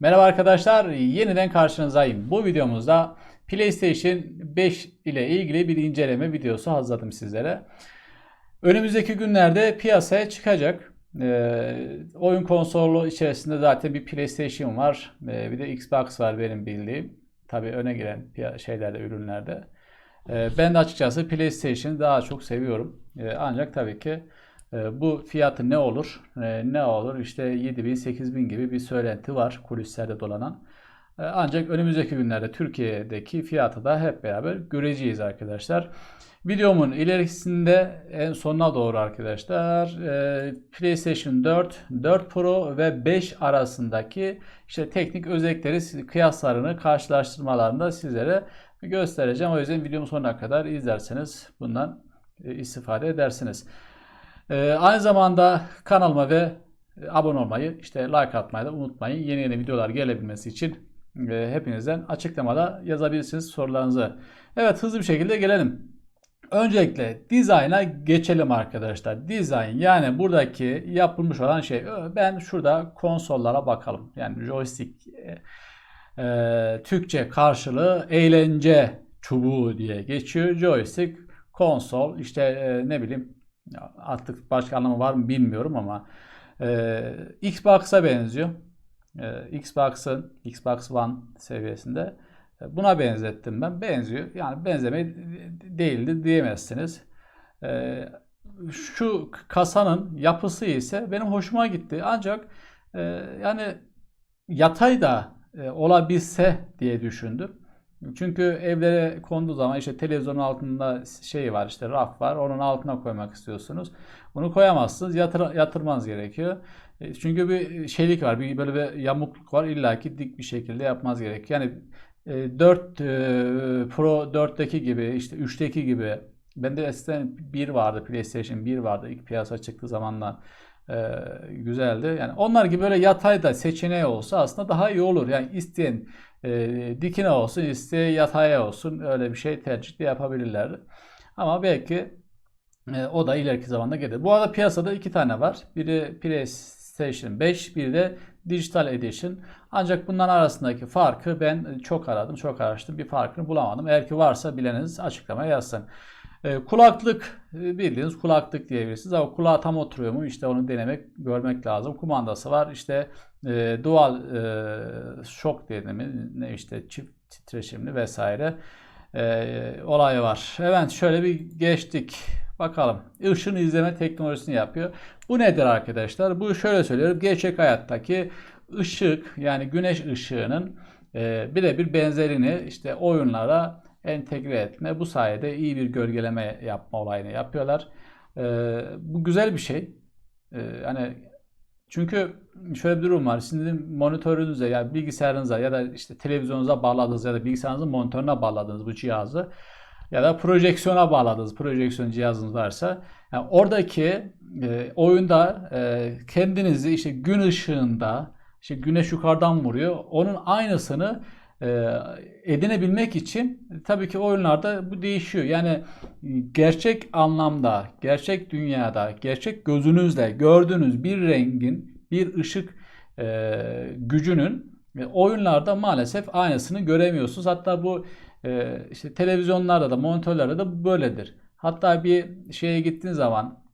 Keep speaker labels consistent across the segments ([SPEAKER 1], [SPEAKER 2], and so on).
[SPEAKER 1] Merhaba arkadaşlar, yeniden karşınızdayım. Bu videomuzda PlayStation 5 ile ilgili bir inceleme videosu hazırladım sizlere. Önümüzdeki günlerde piyasaya çıkacak. Ee, oyun konsolu içerisinde zaten bir PlayStation var, ee, bir de Xbox var benim bildiğim. Tabii öne giren şeylerde, ürünlerde. Ee, ben de açıkçası PlayStation'ı daha çok seviyorum. Ee, ancak tabii ki bu fiyatı ne olur? E, ne olur? İşte 7000 8000 gibi bir söylenti var kulislerde dolanan. E, Ancak önümüzdeki günlerde Türkiye'deki fiyatı da hep beraber göreceğiz arkadaşlar. Videomun ilerisinde en sonuna doğru arkadaşlar e, PlayStation 4, 4 Pro ve 5 arasındaki işte teknik özellikleri, kıyaslarını, karşılaştırmalarını da sizlere göstereceğim. O yüzden videomun sonuna kadar izlerseniz bundan e, istifade edersiniz. Ee, aynı zamanda kanalıma ve e, abone olmayı, işte like atmayı da unutmayın. Yeni yeni videolar gelebilmesi için e, hepinizden açıklamada yazabilirsiniz sorularınızı. Evet hızlı bir şekilde gelelim. Öncelikle dizayna geçelim arkadaşlar. Dizayn yani buradaki yapılmış olan şey. Ben şurada konsollara bakalım. Yani joystick e, e, Türkçe karşılığı eğlence çubuğu diye geçiyor. Joystick, konsol işte e, ne bileyim artık başka anlamı var mı bilmiyorum ama e, Xbox'a benziyor. E, Xbox'ın Xbox One seviyesinde E, buna benzettim ben. Benziyor. Yani benzeme değildi diyemezsiniz. E, şu kasanın yapısı ise benim hoşuma gitti. Ancak e, yani yatay da e, olabilse diye düşündüm. Çünkü evlere konduğu zaman işte televizyonun altında şey var işte raf var onun altına koymak istiyorsunuz. Bunu koyamazsınız yatır, yatırmanız gerekiyor. E, Çünkü bir şeylik var bir böyle bir yamukluk var illaki dik bir şekilde yapmanız gerekiyor. Yani e, 4 e, Pro 4'teki gibi işte 3'teki gibi bende eskiden 1 vardı PlayStation 1 vardı ilk piyasa çıktığı zamanlar e, güzeldi. Yani onlar gibi böyle yatay da seçeneği olsa aslında daha iyi olur. Yani isteyen e, dikine olsun, isteyen yataya olsun öyle bir şey tercih de yapabilirlerdi. Ama belki e, o da ileriki zamanda gelir. Bu arada piyasada iki tane var. Biri PlayStation 5, biri de Digital Edition. Ancak bunların arasındaki farkı ben çok aradım, çok araştırdım. Bir farkını bulamadım. Eğer ki varsa bileniniz açıklamaya yazsın. E, kulaklık bildiğiniz kulaklık diyebilirsiniz ama kulağa tam oturuyor mu? İşte onu denemek, görmek lazım. Kumandası var. İşte e, dual e, diye mi? Ne işte çift titreşimli vesaire e, olay var. Evet şöyle bir geçtik. Bakalım. Işın izleme teknolojisini yapıyor. Bu nedir arkadaşlar? Bu şöyle söylüyorum. Gerçek hayattaki ışık yani güneş ışığının e, birebir benzerini işte oyunlara entegre etme. Bu sayede iyi bir gölgeleme yapma olayını yapıyorlar. E, bu güzel bir şey. E, hani çünkü şöyle bir durum var. Sizin monitörünüze ya bilgisayarınıza ya da işte televizyonunuza bağladığınız ya da bilgisayarınızın monitörüne bağladığınız bu cihazı ya da projeksiyona bağladığınız projeksiyon cihazınız varsa yani oradaki e, oyunda e, kendinizi işte gün ışığında işte güneş yukarıdan vuruyor. Onun aynısını edinebilmek için tabii ki oyunlarda bu değişiyor. Yani gerçek anlamda, gerçek dünyada, gerçek gözünüzle gördüğünüz bir rengin, bir ışık e, gücünün e, oyunlarda maalesef aynısını göremiyorsunuz. Hatta bu e, işte televizyonlarda da, monitörlerde de böyledir. Hatta bir şeye gittiğiniz zaman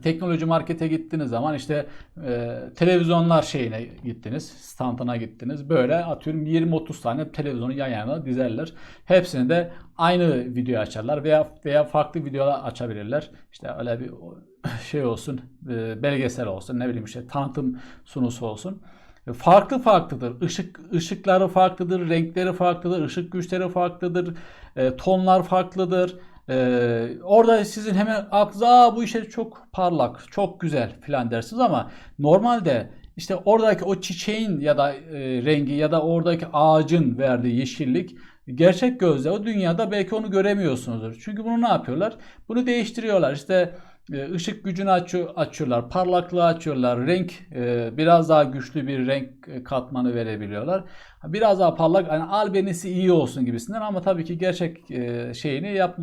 [SPEAKER 1] teknoloji markete gittiğiniz zaman işte e, televizyonlar şeyine gittiniz, standına gittiniz. Böyle atıyorum 20-30 tane televizyonu yan yana dizerler. Hepsini de aynı video açarlar veya veya farklı videolar açabilirler. İşte öyle bir şey olsun, e, belgesel olsun, ne bileyim işte tanıtım sunusu olsun. E, Farklı farklıdır. Işık ışıkları farklıdır, renkleri farklıdır, ışık güçleri farklıdır, e, tonlar farklıdır. Ee, orada sizin hemen aklınıza Aa, bu işe çok parlak, çok güzel filan dersiniz ama normalde işte oradaki o çiçeğin ya da e, rengi ya da oradaki ağacın verdiği yeşillik gerçek gözle o dünyada belki onu göremiyorsunuzdur. Çünkü bunu ne yapıyorlar? Bunu değiştiriyorlar. İşte e, ışık gücünü açıyor, açıyorlar, parlaklığı açıyorlar, renk e, biraz daha güçlü bir renk e, katmanı verebiliyorlar. Biraz daha parlak, yani albenisi iyi olsun gibisinden ama tabii ki gerçek e, şeyini yap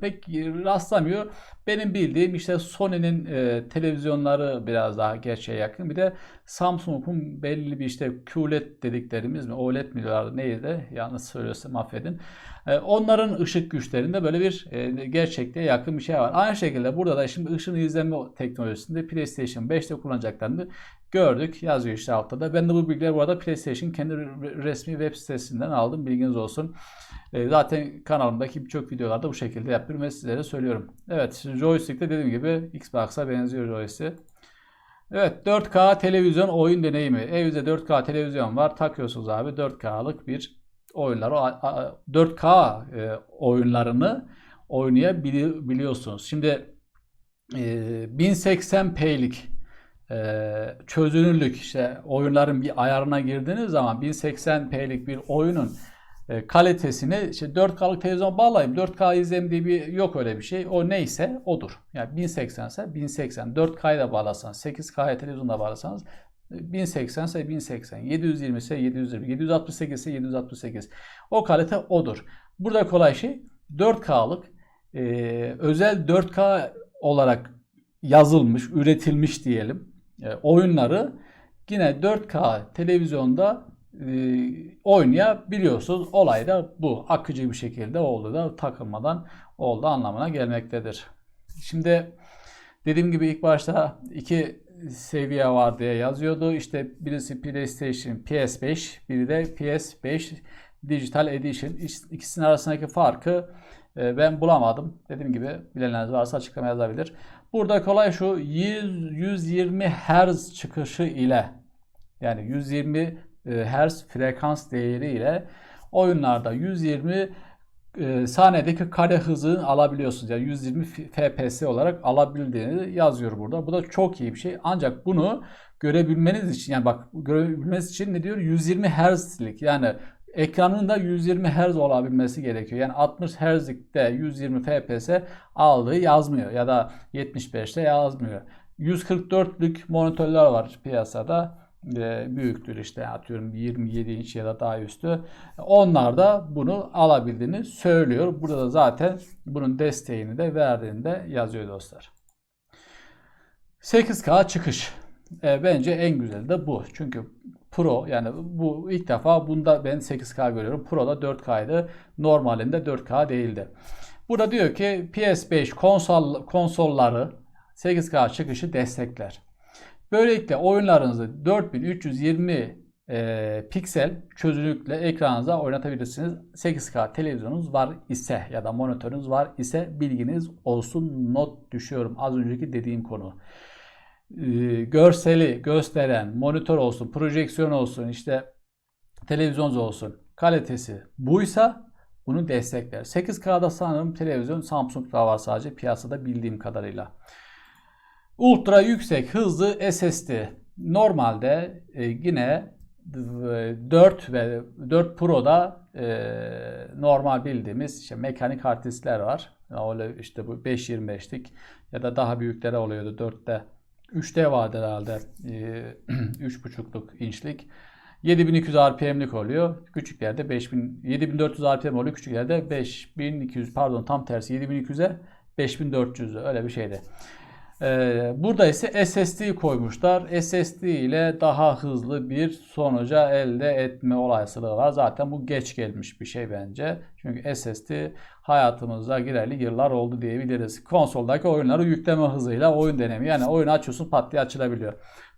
[SPEAKER 1] pek rastlamıyor. Benim bildiğim işte Sony'nin e, televizyonları biraz daha gerçeğe yakın. Bir de Samsung'un belli bir işte QLED dediklerimiz mi OLED mi diyorlar neydi yalnız söylüyorsam affedin. E, onların ışık güçlerinde böyle bir e, gerçekliğe yakın bir şey var. Aynı şekilde burada da şimdi ışın izleme teknolojisinde PlayStation 5'te kullanacaklarını gördük. Yazıyor işte altta da. Ben de bu bilgileri bu arada PlayStation kendi resmi web sitesinden aldım. Bilginiz olsun. E, zaten kanalımdaki birçok videolarda bu şekilde yapıyorum ve sizlere söylüyorum. Evet joystick de dediğim gibi Xbox'a benziyor joystick. Evet 4K televizyon oyun deneyimi. Evde 4K televizyon var. Takıyorsunuz abi 4K'lık bir oyunları 4K e, oyunlarını oynayabiliyorsunuz. Şimdi 1080p'lik e, çözünürlük işte oyunların bir ayarına girdiğiniz zaman 1080p'lik bir oyunun e, kalitesini işte 4K'lık televizyon bağlayıp 4K izleyeyim diye bir yok öyle bir şey. O neyse odur. Yani 1080 ise 1080. 4K'ya da bağlasanız 8K'ya televizyonda bağlasanız 1080 ise 1080, 720 ise 720, 768 ise 768. O kalite odur. Burada kolay şey 4K'lık e, özel 4K olarak yazılmış, üretilmiş diyelim oyunları yine 4K televizyonda e, oynayabiliyorsunuz. Olay da bu. Akıcı bir şekilde oldu da takılmadan oldu anlamına gelmektedir. Şimdi dediğim gibi ilk başta iki seviye var diye yazıyordu. İşte birisi PlayStation PS5, biri de PS5 Digital Edition. İkisinin arasındaki farkı e, ben bulamadım. Dediğim gibi bilenleriniz varsa açıklama yazabilir. Burada kolay şu 100, 120 Hz çıkışı ile yani 120 e, Hz frekans değeri ile oyunlarda 120 e, saniyedeki kare hızını alabiliyorsunuz. Yani 120 FPS olarak alabildiğini yazıyor burada. Bu da çok iyi bir şey. Ancak bunu görebilmeniz için yani bak görebilmeniz için ne diyor? 120 Hz'lik yani ekranın da 120 Hz olabilmesi gerekiyor. Yani 60 Hz'likte 120 FPS aldığı yazmıyor ya da 75'te yazmıyor. 144'lük monitörler var piyasada e, büyüktür işte atıyorum 27 inç ya da daha üstü. Onlar da bunu alabildiğini söylüyor. Burada da zaten bunun desteğini de verdiğini de yazıyor dostlar. 8K çıkış. E, bence en güzeli de bu. Çünkü Pro yani bu ilk defa bunda ben 8K görüyorum. Pro'da 4K'ydı. Normalinde 4K değildi. Burada diyor ki PS5 konsol konsolları 8K çıkışı destekler. Böylelikle oyunlarınızı 4320 e, piksel çözünürlükle ekranınıza oynatabilirsiniz. 8K televizyonunuz var ise ya da monitörünüz var ise bilginiz olsun. Not düşüyorum az önceki dediğim konu. E, görseli gösteren monitör olsun, projeksiyon olsun, işte televizyon olsun kalitesi buysa bunu destekler. 8K'da sanırım televizyon Samsung'da var sadece piyasada bildiğim kadarıyla. Ultra yüksek hızlı SSD. Normalde e, yine 4 ve 4 Pro'da e, normal bildiğimiz işte mekanik hard diskler var. Öyle işte bu 5.25'lik ya da daha büyükleri oluyordu 4'te. 3'te vardı herhalde. E, 3.5'luk inçlik. 7200 RPM'lik oluyor. Küçüklerde 5000 7400 RPM oluyor. Küçüklerde 5200 pardon tam tersi 7200'e 5400 öyle bir şeydi. Ee, burada ise SSD koymuşlar. SSD ile daha hızlı bir sonuca elde etme olasılığı var. Zaten bu geç gelmiş bir şey bence. Çünkü SSD hayatımıza gireli yıllar oldu diyebiliriz. Konsoldaki oyunları yükleme hızıyla oyun denemi. Yani oyunu açıyorsun pat diye açılabiliyor.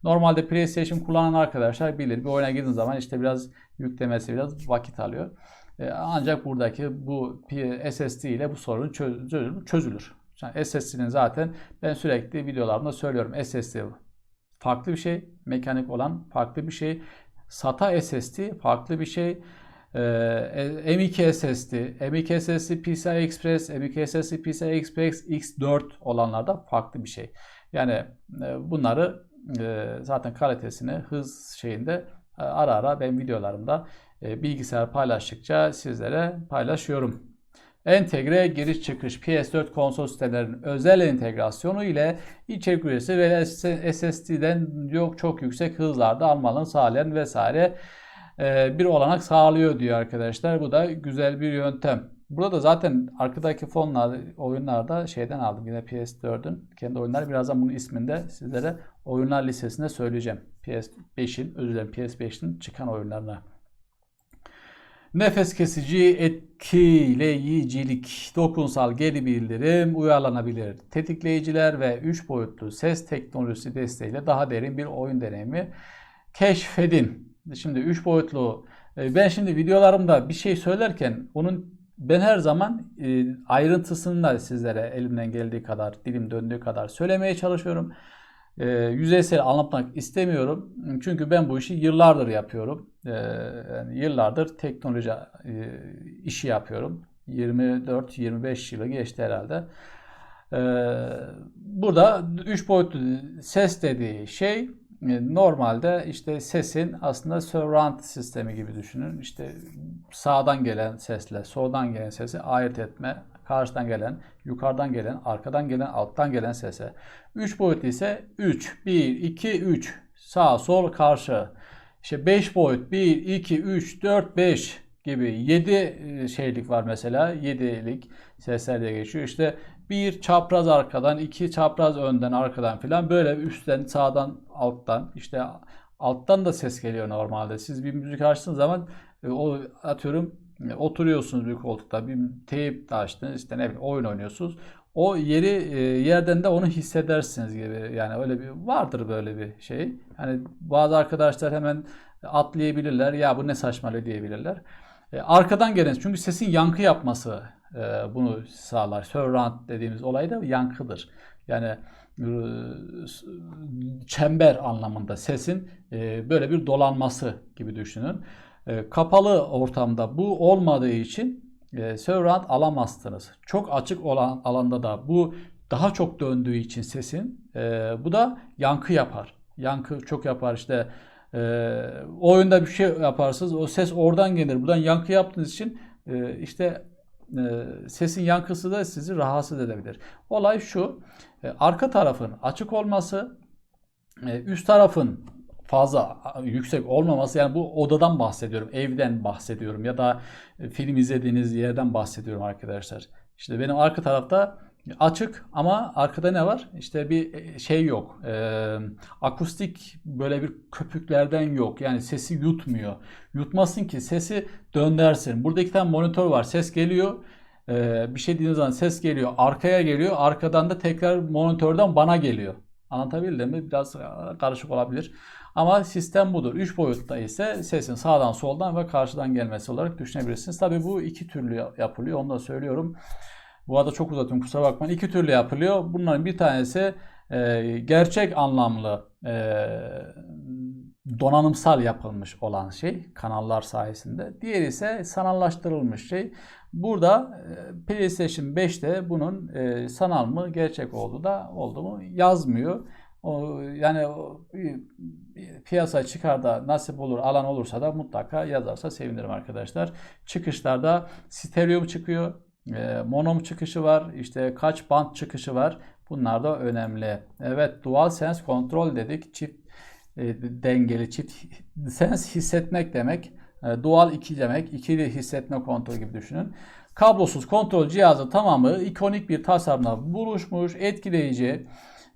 [SPEAKER 1] Normalde PlayStation kullanan arkadaşlar bilir. Bir oyuna girdiğin zaman işte biraz yüklemesi biraz vakit alıyor. Ee, ancak buradaki bu SSD ile bu sorun çözülür. Yani SSD'nin zaten ben sürekli videolarımda söylüyorum. SSD farklı bir şey. Mekanik olan farklı bir şey. SATA SSD farklı bir şey. Ee, M2 SSD, M2 SSD PCI Express, M2 SSD PCI Express X4 olanlarda farklı bir şey. Yani e, bunları e, zaten kalitesini hız şeyinde e, ara ara ben videolarımda bilgisayar paylaştıkça sizlere paylaşıyorum. Entegre giriş çıkış PS4 konsol sistemlerinin özel entegrasyonu ile içerik üyesi ve SSD'den yok çok yüksek hızlarda almanı sağlayan vesaire e, bir olanak sağlıyor diyor arkadaşlar. Bu da güzel bir yöntem. Burada da zaten arkadaki fonlar oyunlarda şeyden aldım. Yine PS4'ün kendi oyunları. Birazdan bunun isminde sizlere oyunlar listesinde söyleyeceğim. PS5'in, özür dilerim PS5'in çıkan oyunlarına. Nefes kesici, etkileyicilik, dokunsal geri bildirim, uyarlanabilir tetikleyiciler ve 3 boyutlu ses teknolojisi desteğiyle daha derin bir oyun deneyimi keşfedin. Şimdi 3 boyutlu e, ben şimdi videolarımda bir şey söylerken onun ben her zaman e, ayrıntısını da sizlere elimden geldiği kadar, dilim döndüğü kadar söylemeye çalışıyorum. E, yüzeysel anlatmak istemiyorum. Çünkü ben bu işi yıllardır yapıyorum. E, yani yıllardır teknoloji e, işi yapıyorum. 24-25 yılı geçti herhalde. E, burada 3 boyutlu ses dediği şey e, normalde işte sesin aslında surround sistemi gibi düşünün. İşte sağdan gelen sesle soldan gelen sesi ayırt etme, karşıdan gelen, yukarıdan gelen, arkadan gelen, alttan gelen sese. 3 boyutlu ise 3, 1, 2, 3, sağ, sol, karşı. İşte 5 boyut 1, 2, 3, 4, 5 gibi 7 şeylik var mesela. 7'lik sesler diye geçiyor. İşte bir çapraz arkadan, iki çapraz önden, arkadan filan böyle üstten, sağdan, alttan işte alttan da ses geliyor normalde. Siz bir müzik açtığınız zaman e, o atıyorum e, oturuyorsunuz bir koltukta bir teyip açtınız işte ne bileyim oyun oynuyorsunuz. O yeri e, yerden de onu hissedersiniz gibi. Yani öyle bir vardır böyle bir şey. Hani bazı arkadaşlar hemen atlayabilirler. Ya bu ne saçmalığı diyebilirler. Arkadan gelen çünkü sesin yankı yapması e, bunu sağlar. Surround dediğimiz olay da yankıdır. Yani e, çember anlamında sesin e, böyle bir dolanması gibi düşünün. E, kapalı ortamda bu olmadığı için e, surround alamazsınız. Çok açık olan alanda da bu daha çok döndüğü için sesin e, bu da yankı yapar. Yankı çok yapar işte e, oyunda bir şey yaparsınız o ses oradan gelir. Buradan yankı yaptığınız için e, işte e, sesin yankısı da sizi rahatsız edebilir. Olay şu, e, arka tarafın açık olması, e, üst tarafın fazla yüksek olmaması yani bu odadan bahsediyorum, evden bahsediyorum ya da film izlediğiniz yerden bahsediyorum arkadaşlar. İşte benim arka tarafta Açık ama arkada ne var? İşte bir e, şey yok. E, akustik böyle bir köpüklerden yok. Yani sesi yutmuyor. Yutmasın ki sesi döndersin. Burada iki tane monitör var. Ses geliyor. E, bir şey dediğiniz zaman ses geliyor. Arkaya geliyor. Arkadan da tekrar monitörden bana geliyor. Anlatabildim mi? Biraz karışık olabilir. Ama sistem budur. 3 boyutta ise sesin sağdan soldan ve karşıdan gelmesi olarak düşünebilirsiniz. Tabii bu iki türlü yapılıyor. Onu da söylüyorum. Bu arada çok uzatıyorum kusura bakmayın. İki türlü yapılıyor. Bunların bir tanesi e, gerçek anlamlı e, donanımsal yapılmış olan şey kanallar sayesinde. Diğeri ise sanallaştırılmış şey. Burada e, PlayStation 5'te bunun e, sanal mı gerçek oldu da oldu mu yazmıyor. O, yani o, piyasa çıkar da nasip olur alan olursa da mutlaka yazarsa sevinirim arkadaşlar. Çıkışlarda stereo çıkıyor e, monom çıkışı var. İşte kaç band çıkışı var. Bunlar da önemli. Evet dual sense kontrol dedik. Çift e, dengeli çift sense hissetmek demek. E, dual 2 demek. İkili hissetme kontrol gibi düşünün. Kablosuz kontrol cihazı tamamı ikonik bir tasarımla buluşmuş, etkileyici,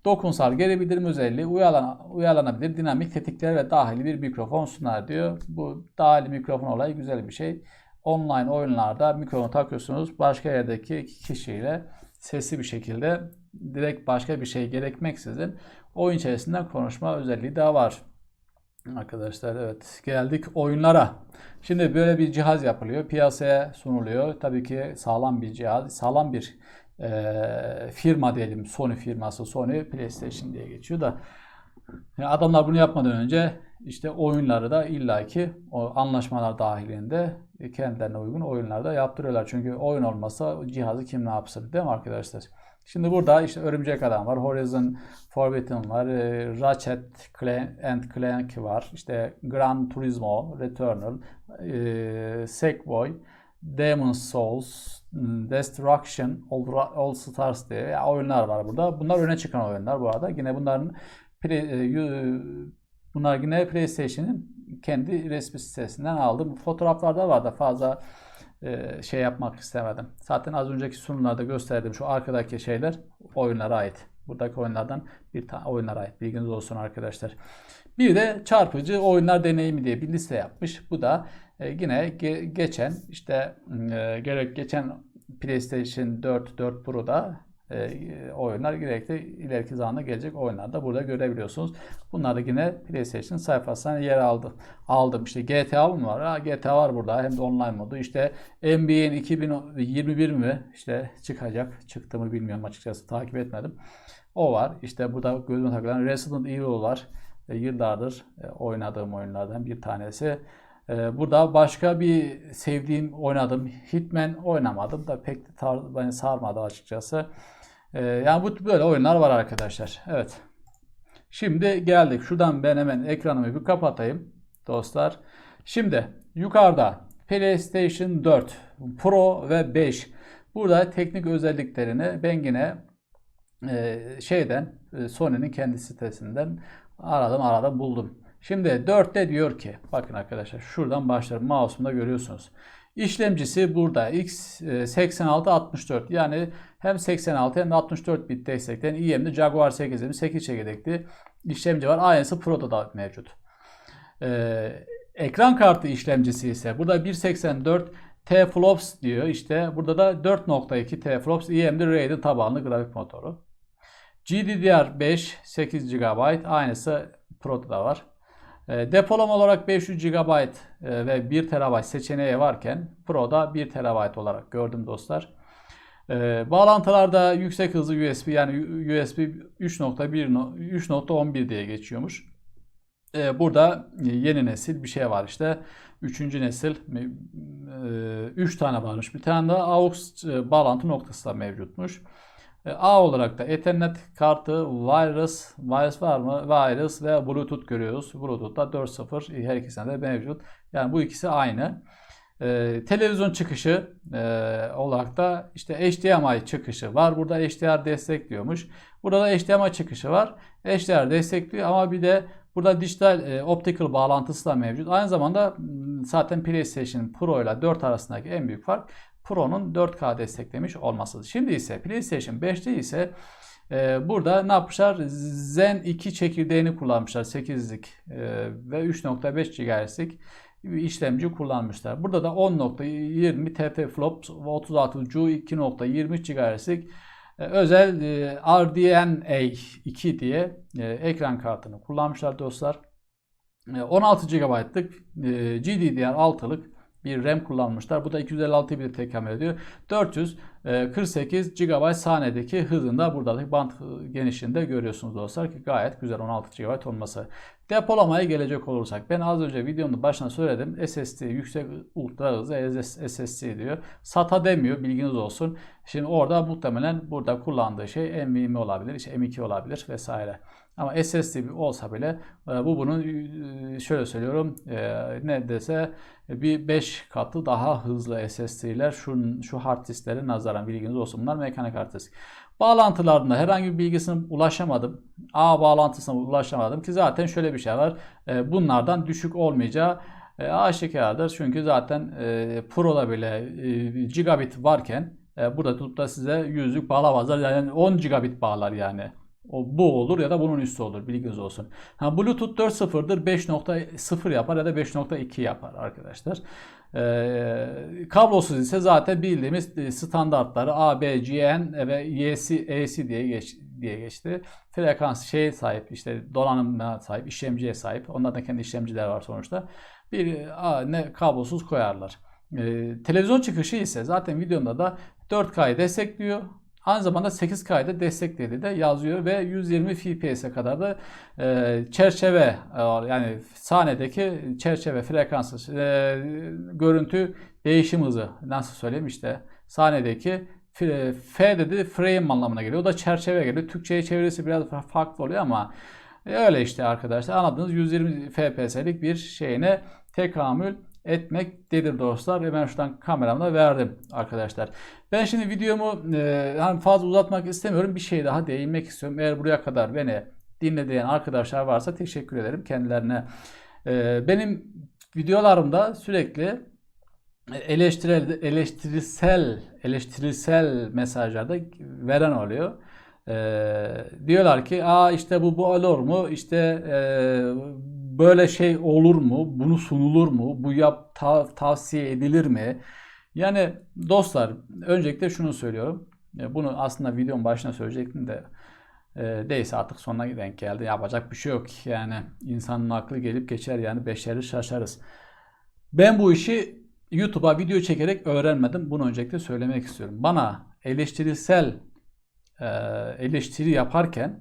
[SPEAKER 1] dokunsal geri bildirim özelliği, uyarlan, uyarlanabilir dinamik tetikler ve dahili bir mikrofon sunar diyor. Bu dahili mikrofon olayı güzel bir şey online oyunlarda mikrofonu takıyorsunuz. Başka yerdeki kişiyle sesli bir şekilde direkt başka bir şey gerekmeksizin oyun içerisinde konuşma özelliği de var. Arkadaşlar evet geldik oyunlara. Şimdi böyle bir cihaz yapılıyor. Piyasaya sunuluyor. Tabii ki sağlam bir cihaz. Sağlam bir e, firma diyelim. Sony firması. Sony PlayStation diye geçiyor da. Yani adamlar bunu yapmadan önce işte oyunları da illaki o anlaşmalar dahilinde kendilerine uygun oyunlarda yaptırıyorlar. Çünkü oyun olmasa cihazı kim ne yapsın değil mi arkadaşlar? Şimdi burada işte Örümcek Adam var, Horizon Forbidden var, e, Ratchet and Clank var, işte Gran Turismo, Returnal, e, Sackboy, Demon's Souls, Destruction, All Stars diye oyunlar var burada. Bunlar öne çıkan oyunlar bu arada. Yine bunların e, bunlar yine PlayStation'ın kendi resmi sitesinden aldım. Fotoğraflarda var da fazla e, şey yapmak istemedim. Zaten az önceki sunumlarda gösterdiğim şu arkadaki şeyler oyunlara ait. Buradaki oyunlardan bir tane oyunlara ait. Bilginiz olsun arkadaşlar. Bir de çarpıcı oyunlar deneyimi diye bir liste yapmış. Bu da e, yine ge- geçen işte e, gerek geçen PlayStation 4, 4 Pro'da e, oyunlar gerek de ileriki zamanda gelecek oyunlar da burada görebiliyorsunuz. Bunlar da yine PlayStation sayfasına yer aldı. Aldım. İşte GTA mı var? Ha, GTA var burada. Hem de online modu. İşte NBA'in 2021 mi işte çıkacak. Çıktı mı bilmiyorum açıkçası. Takip etmedim. O var. İşte burada gözüme takılan Resident Evil var. E, yıllardır e, oynadığım oyunlardan bir tanesi. E, burada başka bir sevdiğim oynadım. Hitman oynamadım da pek tar- beni sarmadı açıkçası. E, yani bu böyle oyunlar var arkadaşlar. Evet. Şimdi geldik. Şuradan ben hemen ekranımı bir kapatayım dostlar. Şimdi yukarıda PlayStation 4 Pro ve 5. Burada teknik özelliklerini ben yine e, şeyden e, Sony'nin kendi sitesinden aradım aradım buldum. Şimdi 4'te diyor ki bakın arkadaşlar şuradan başlarım mouse'umda görüyorsunuz. İşlemcisi burada x86-64 yani hem 86 hem de 64 bit destekleyen IM'de Jaguar 8 8 çekirdekli işlemci var. Aynısı Pro'da da mevcut. Ee, ekran kartı işlemcisi ise burada 1.84 T-Flops diyor. İşte burada da 4.2 T-Flops AMD Radeon tabanlı grafik motoru. GDDR5 8 GB aynısı Pro'da da var. E, depolama olarak 500 GB e, ve 1 TB seçeneği varken Pro'da 1 TB olarak gördüm dostlar. E, bağlantılarda yüksek hızlı USB yani USB 3.1 3.11 diye geçiyormuş. E, burada yeni nesil bir şey var işte. Üçüncü nesil 3 tane varmış. Bir tane de AUX bağlantı noktası da mevcutmuş. A olarak da Ethernet kartı, virus, virus var mı? Virus ve Bluetooth görüyoruz. Bluetooth da 4.0 her ikisinde de mevcut. Yani bu ikisi aynı. Ee, televizyon çıkışı e, olarak da işte HDMI çıkışı var. Burada HDR destekliyormuş. Burada da HDMI çıkışı var. HDR destekliyor ama bir de burada dijital e, optical bağlantısı da mevcut. Aynı zamanda zaten PlayStation Pro ile 4 arasındaki en büyük fark Pro'nun 4K desteklemiş olması. Şimdi ise PlayStation 5'te ise e, burada ne yapmışlar? Zen 2 çekirdeğini kullanmışlar 8'lik e, ve 3.5 GHz'lik işlemci kullanmışlar. Burada da 10.20 teraflops ve 36 Cu 2.23 GHz'lik özel e, RDNA 2 diye e, ekran kartını kullanmışlar dostlar. E, 16 GB'lık e, GDDR6'lık bir RAM kullanmışlar. Bu da 256 bit tekamül ediyor. 448 GB saniyedeki hızında buradaki band genişliğinde görüyorsunuz dostlar ki gayet güzel 16 GB olması. Depolamaya gelecek olursak ben az önce videonun başına söyledim. SSD yüksek ultra hızlı SSD diyor. SATA demiyor bilginiz olsun. Şimdi orada muhtemelen burada kullandığı şey NVMe olabilir, işte M2 olabilir vesaire. Ama SSD olsa bile e, bu bunun e, şöyle söylüyorum e, neredeyse bir 5 katı daha hızlı SSD'ler şu, şu hard disklere nazaran bilginiz olsun. Bunlar mekanik hard disk. Bağlantılarında herhangi bir bilgisine ulaşamadım. A bağlantısına ulaşamadım ki zaten şöyle bir şey var. Bunlardan düşük olmayacağı aşikardır. Çünkü zaten Pro'da bile gigabit varken burada tutup da size yüzlük bağlamazlar. Yani 10 gigabit bağlar yani. O bu olur ya da bunun üstü olur. Bilginiz olsun. Ha, Bluetooth 4.0'dır. 5.0 yapar ya da 5.2 yapar arkadaşlar. Ee, kablosuz ise zaten bildiğimiz e, standartları A, B, G, N ve YC, AC diye geç, diye geçti. Frekans şeye sahip işte donanıma sahip, işlemciye sahip. Onlardan kendi işlemciler var sonuçta. Bir a, ne kablosuz koyarlar. Ee, televizyon çıkışı ise zaten videomda da 4K'yı destekliyor. Aynı zamanda 8K'da desteklediği de yazıyor ve 120 FPS'e kadar da e, çerçeve e, yani sahnedeki çerçeve frekansı e, görüntü değişim hızı nasıl söyleyeyim işte sahnedeki F dedi frame anlamına geliyor. O da çerçeve geliyor. Türkçe'ye çevirisi biraz farklı oluyor ama öyle işte arkadaşlar anladığınız 120 FPS'lik bir şeyine tekamül etmektedir dostlar. Ve ben şuradan kameramda verdim arkadaşlar. Ben şimdi videomu e, yani fazla uzatmak istemiyorum. Bir şey daha değinmek istiyorum. Eğer buraya kadar beni dinleyen arkadaşlar varsa teşekkür ederim kendilerine. E, benim videolarımda sürekli eleştirel, eleştirisel eleştirisel mesajlarda veren oluyor. Ee, diyorlar ki aa işte bu bu olur mu işte e, böyle şey olur mu? Bunu sunulur mu? Bu yap ta- tavsiye edilir mi? Yani dostlar öncelikle şunu söylüyorum. E, bunu aslında videonun başına söyleyecektim de e, değilse artık sonuna denk geldi. Yapacak bir şey yok. Yani insanın aklı gelip geçer yani beşeri şaşarız. Ben bu işi YouTube'a video çekerek öğrenmedim. Bunu öncelikle söylemek istiyorum. Bana eleştirisel e, eleştiri yaparken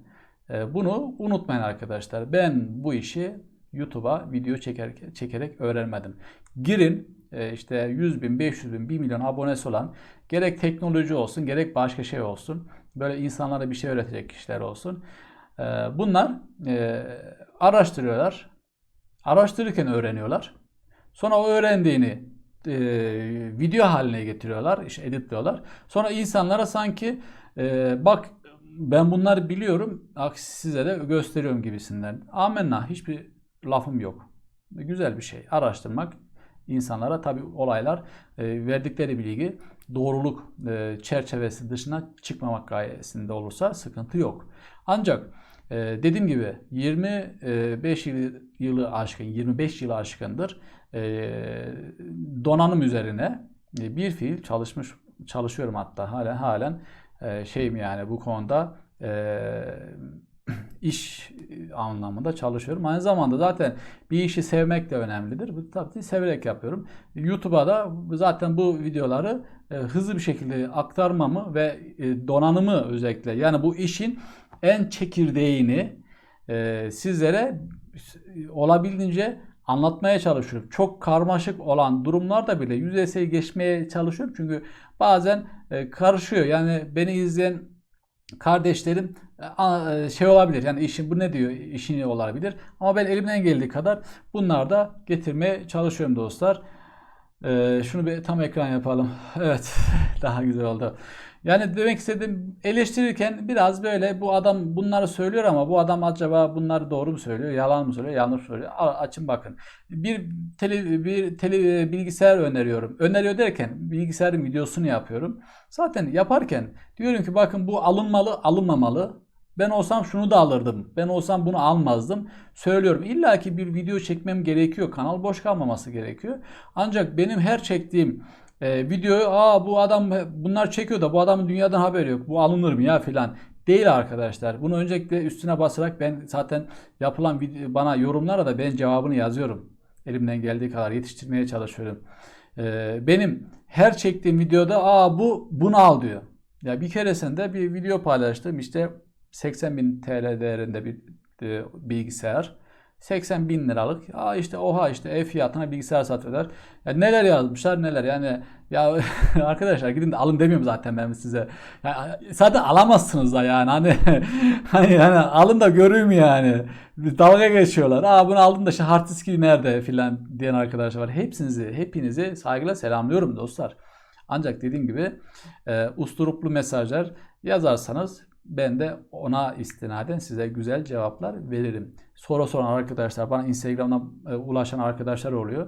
[SPEAKER 1] e, bunu unutmayın arkadaşlar. Ben bu işi YouTube'a video çeker, çekerek öğrenmedim. Girin e, işte 100 bin, 500 bin, 1 milyon abonesi olan gerek teknoloji olsun gerek başka şey olsun. Böyle insanlara bir şey öğretecek kişiler olsun. E, bunlar e, araştırıyorlar. Araştırırken öğreniyorlar. Sonra o öğrendiğini video haline getiriyorlar, işte editliyorlar. Sonra insanlara sanki bak ben bunları biliyorum, aksi size de gösteriyorum gibisinden. Amenna hiçbir lafım yok. Güzel bir şey. Araştırmak insanlara tabi olaylar e, verdikleri bilgi doğruluk e, çerçevesi dışına çıkmamak gayesinde olursa sıkıntı yok. Ancak e, dediğim gibi 25 yılı, yılı aşkın, 25 yılı aşkındır e, donanım üzerine e, bir fiil çalışmış çalışıyorum hatta halen halen e, şeyim yani bu konuda e, iş anlamında çalışıyorum. Aynı zamanda zaten bir işi sevmek de önemlidir. Bu tabii severek yapıyorum. YouTube'a da zaten bu videoları e, hızlı bir şekilde aktarmamı ve e, donanımı özellikle yani bu işin en çekirdeğini e, sizlere olabildiğince anlatmaya çalışıyorum. Çok karmaşık olan durumlarda bile yüzeysel geçmeye çalışıyorum. Çünkü bazen e, karışıyor. Yani beni izleyen kardeşlerim e, şey olabilir. Yani işin bu ne diyor? işini olabilir. Ama ben elimden geldiği kadar bunlar da getirmeye çalışıyorum dostlar. Ee, şunu bir tam ekran yapalım. Evet, daha güzel oldu. Yani demek istediğim eleştirirken biraz böyle bu adam bunları söylüyor ama bu adam acaba bunları doğru mu söylüyor, yalan mı söylüyor, yanlış mı söylüyor? Açın bakın. Bir tele, bir tele, bilgisayar öneriyorum. Öneriyor derken bilgisayarın videosunu yapıyorum. Zaten yaparken diyorum ki bakın bu alınmalı, alınmamalı. Ben olsam şunu da alırdım. Ben olsam bunu almazdım. Söylüyorum. İlla ki bir video çekmem gerekiyor. Kanal boş kalmaması gerekiyor. Ancak benim her çektiğim e, videoyu aa bu adam bunlar çekiyor da bu adamın dünyadan haberi yok. Bu alınır mı ya filan. Değil arkadaşlar. Bunu öncelikle üstüne basarak ben zaten yapılan video, bana yorumlara da ben cevabını yazıyorum. Elimden geldiği kadar yetiştirmeye çalışıyorum. E, benim her çektiğim videoda aa bu bunu al diyor. Ya bir keresinde bir video paylaştım işte 80 bin TL değerinde bir e, bilgisayar. 80 bin liralık. Aa işte oha işte ev fiyatına bilgisayar satıyorlar. Ya neler yazmışlar neler yani ya arkadaşlar gidin de alın demiyorum zaten ben size. Ya, zaten alamazsınız da yani hani hani yani alın da göreyim yani. Dalga geçiyorlar. Aa bunu aldım da işte hard diski nerede filan diyen arkadaşlar var. Hepsinizi hepinizi saygıyla selamlıyorum dostlar. Ancak dediğim gibi e, usturuplu mesajlar yazarsanız ben de ona istinaden size güzel cevaplar veririm. Soru soran arkadaşlar, bana Instagram'dan e, ulaşan arkadaşlar oluyor.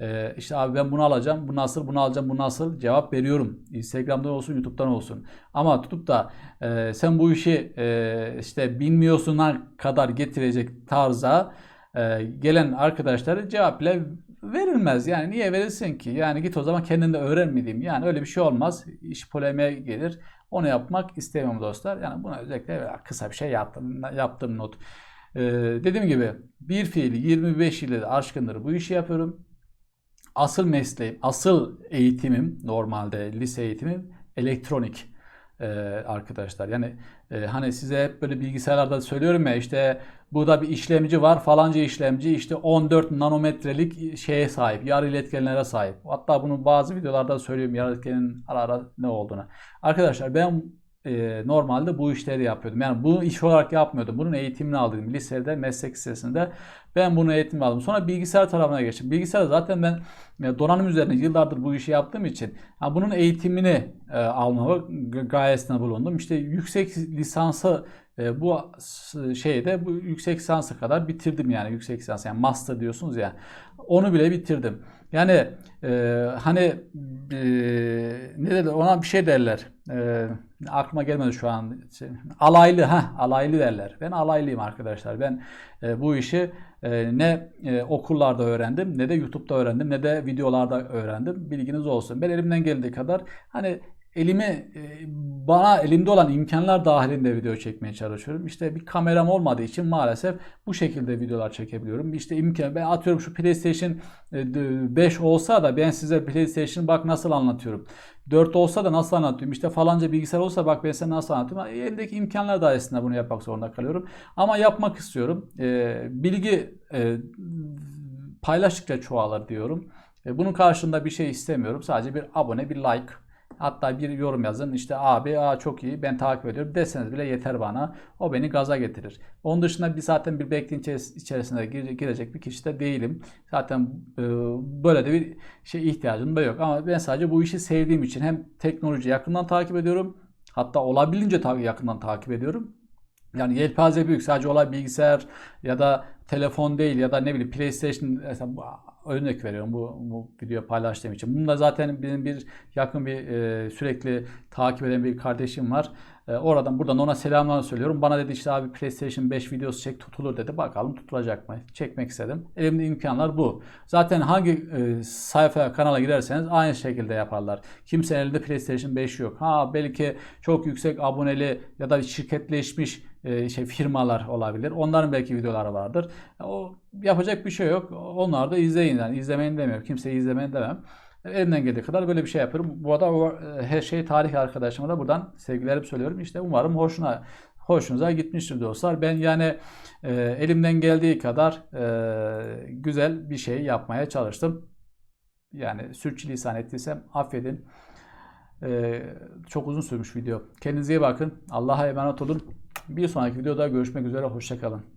[SPEAKER 1] E, işte abi ben bunu alacağım, bu nasıl, bunu alacağım, bu nasıl cevap veriyorum. Instagram'dan olsun, YouTube'dan olsun. Ama tutup da e, sen bu işi e, işte bilmiyorsunlar kadar getirecek tarza e, gelen arkadaşlara cevap bile verilmez. Yani niye verilsin ki? Yani git o zaman kendin de öğrenmediğim. Yani öyle bir şey olmaz. İş polemiğe gelir. Onu yapmak istemiyorum dostlar. Yani buna özellikle kısa bir şey yaptım, yaptım not. Ee, dediğim gibi bir fiil 25 yıldır aşkındır bu işi yapıyorum. Asıl mesleğim, asıl eğitimim normalde lise eğitimim elektronik e, arkadaşlar. Yani e, hani size hep böyle bilgisayarlarda söylüyorum ya işte burada bir işlemci var falanca işlemci işte 14 nanometrelik şeye sahip yarı iletkenlere sahip. Hatta bunu bazı videolarda söylüyorum yarı iletkenin ara ara ne olduğunu. Arkadaşlar ben e, normalde bu işleri yapıyordum. Yani bunu iş olarak yapmıyordum. Bunun eğitimini aldım. Lisede, meslek lisesinde ben bunu eğitim aldım. Sonra bilgisayar tarafına geçtim. Bilgisayar zaten ben e, donanım üzerine yıllardır bu işi yaptığım için yani bunun eğitimini e, almama gayesinde bulundum. İşte yüksek lisansı e, bu şeyde bu yüksek lisansa kadar bitirdim yani yüksek lisans yani master diyorsunuz ya onu bile bitirdim. Yani e, hani e, ne derler ona bir şey derler. E, aklıma gelmedi şu an. Şey, alaylı ha alaylı derler. Ben alaylıyım arkadaşlar. Ben e, bu işi e, ne e, okullarda öğrendim ne de YouTube'da öğrendim ne de videolarda öğrendim. Bilginiz olsun. Ben elimden geldiği kadar hani elime e, bana elimde olan imkanlar dahilinde video çekmeye çalışıyorum. İşte bir kameram olmadığı için maalesef bu şekilde videolar çekebiliyorum. İşte imkan ben atıyorum şu PlayStation e, 5 olsa da ben size PlayStation bak nasıl anlatıyorum. 4 olsa da nasıl anlatıyorum. İşte falanca bilgisayar olsa bak ben size nasıl anlatıyorum. Elimdeki imkanlar dairesinde bunu yapmak zorunda kalıyorum. Ama yapmak istiyorum. E, bilgi e, paylaştıkça çoğalır diyorum. E, bunun karşılığında bir şey istemiyorum. Sadece bir abone, bir like. Hatta bir yorum yazın işte abi aa çok iyi ben takip ediyorum deseniz bile yeter bana. O beni gaza getirir. Onun dışında bir zaten bir bekleyin içeris- içerisine gire- girecek bir kişi de değilim. Zaten e, böyle de bir şey ihtiyacım da yok. Ama ben sadece bu işi sevdiğim için hem teknoloji yakından takip ediyorum. Hatta olabildiğince yakından takip ediyorum. Yani yelpaze büyük. Sadece olay bilgisayar ya da telefon değil ya da ne bileyim PlayStation örnek veriyorum bu, bu video paylaştığım için. Bunda zaten benim bir yakın bir e, sürekli takip eden bir kardeşim var. E, oradan buradan ona selamlar söylüyorum. Bana dedi işte abi PlayStation 5 videosu çek tutulur dedi. Bakalım tutulacak mı? Çekmek istedim. Elimde imkanlar bu. Zaten hangi e, sayfaya kanala girerseniz aynı şekilde yaparlar. Kimsenin elinde PlayStation 5 yok. Ha belki çok yüksek aboneli ya da şirketleşmiş e, şey firmalar olabilir. Onların belki videoları vardır. O yapacak bir şey yok. Onlar da izleyin yani izlemeyin demiyorum. Kimseyi izlemeyin demem. Elimden geldiği kadar böyle bir şey yapıyorum. Bu arada o, e, her şey tarih arkadaşıma da buradan sevgilerimi söylüyorum. İşte umarım hoşuna hoşunuza gitmiştir dostlar. Ben yani e, elimden geldiği kadar e, güzel bir şey yapmaya çalıştım. Yani sürçülisan ettiysem affedin. E, çok uzun sürmüş video. Kendinize iyi bakın. Allah'a emanet olun. Bir sonraki videoda görüşmek üzere. Hoşçakalın.